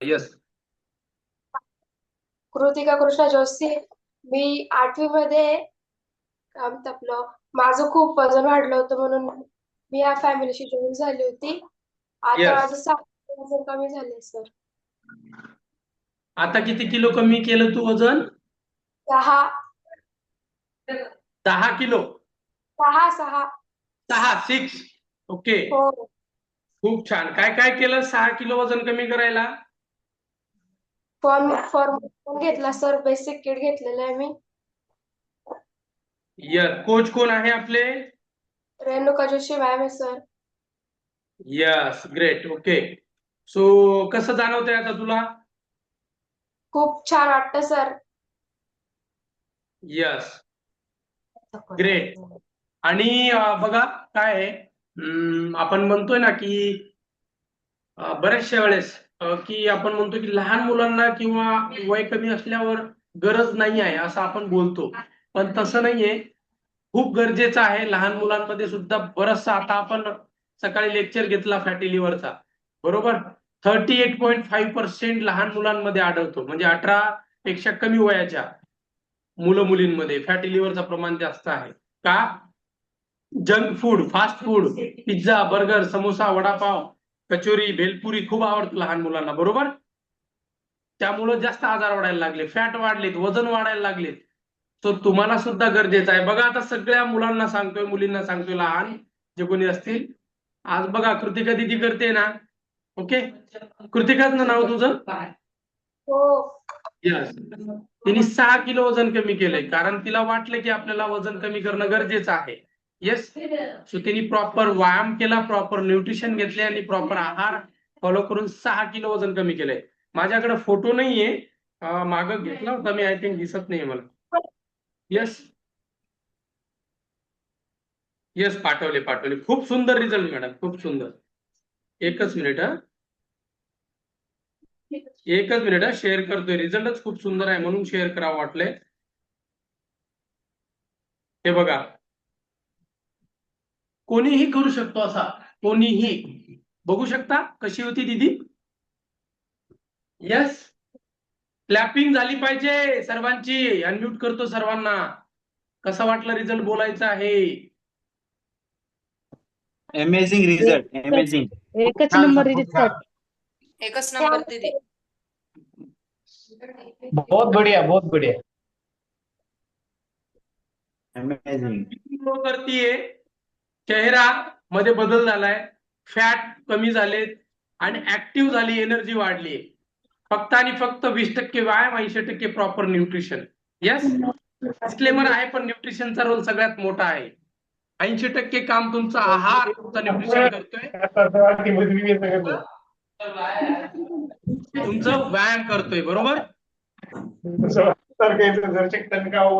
Yes Kritika Krishna Joshi मी आठवी मध्ये काय म्हणतात आपलं माझं खूप वजन वाढलं होतं म्हणून मी या फॅमिलीशी जॉईन झाली होती. आता Yes. माझं सहा किलो वजन कमी झाले सर आता किती किलो कमी केलं तू वजन? सहा दहा किलो? सहा सहा. सहा सिक्स ओके हो. खूप छान. काय काय केलं सहा किलो वजन कमी करायला? फॉर्म फॉर्म घेतला? सर बेसिक किट घेतलेलं आहे मी. यस कोच कोण आहे आपले? रेणुका जोशी मॅम आहे sir yes great okay so कसं जाणवतंय आता तुला? खूप छान वाटतं सर यस Great. आणि बघा काय आपण म्हणतोय ना की बऱ्याचशा वेळेस की आपण म्हणतो की लहान मुलांना किंवा वय कमी असल्यावर गरज नाही आहे असं आपण बोलतो. पण तसं नाहीये. खूप गरजेचं आहे लहान मुलांमध्ये सुद्धा बरचसा आता आपण सकाळी लेक्चर घेतला फॅटी लिव्हरचा बरोबर? Thirty eight point five percent लहान मुलांमध्ये आढळतो. म्हणजे अठरा पेक्षा कमी वयाच्या मुलं मुलींमध्ये फॅटी लिव्हरचं प्रमाण जास्त आहे. का? Junk food fast food pizza burger samosa vada pav kachori bhelpuri खूप आवडतं लहान मुलांना बरोबर? त्यामुळं जास्त आजार वाढायला लागले फॅट वाढलेत वजन वाढायला लागलेत. सो तुम्हाला सुद्धा गरजेचं आहे. बघा आता सगळ्या मुलांना सांगतोय मुलींना सांगतोय लहान जे कोणी असतील. आज बघा कृतिका दिदी करते ना ओके? कृतिकाच ना नाव तुझं? हो. यस तिने सहा किलो वजन कमी केलंय कारण तिला वाटलं की आपल्याला वजन कमी करणं गरजेचं आहे. येस सो त्यांनी प्रॉपर व्यायाम केला प्रॉपर न्यूट्रिशन घेतले आणि प्रॉपर आहार फॉलो करून सहा किलो वजन कमी केलंय. माझ्याकडे फोटो नाहीये. माग घेतला होता मी आय थिंक दिसत नाहीये मला. येस येस पाठवले पाठवले. खूप सुंदर रिझल्ट मॅडम खूप सुंदर. एकच मिनिट हा. एकच मिनिट हा. शेअर करतोय. रिझल्टच खूप सुंदर आहे म्हणून शेअर करावं वाटलंय. हे बघा. कोणीही करू शकतो असा. कोणीही. बघू शकता कशी होती दीदी? यस क्लॅपिंग झाली पाहिजे सर्वांची. अनम्यूट करतो सर्वांना. कसा वाटला रिझल्ट बोलायचा आहे? अमेझिंग रिझल्ट अमेझिंग एकच नंबर रिझल्ट एकच नंबर दीदी बहुत बढ़िया बहुत बढ़िया. अमेझिंग ग्लो करतीये चेहरा मध्ये बदल झालाय फॅट कमी झालेत आणि ऍक्टिव्ह झाली एनर्जी वाढली. फक्त आणि फक्त वीस टक्के व्यायाम ऐंशी टक्के प्रॉपर न्यूट्रिशन येस डिस्क्लेमर आहे पण न्यूट्रिशनचा रोल सगळ्यात मोठा आहे. ऐंशी टक्के काम तुमचा आहार तुमचा न्यूट्रिशन करतोय. तुमचं व्यायाम करतोय बरोबर?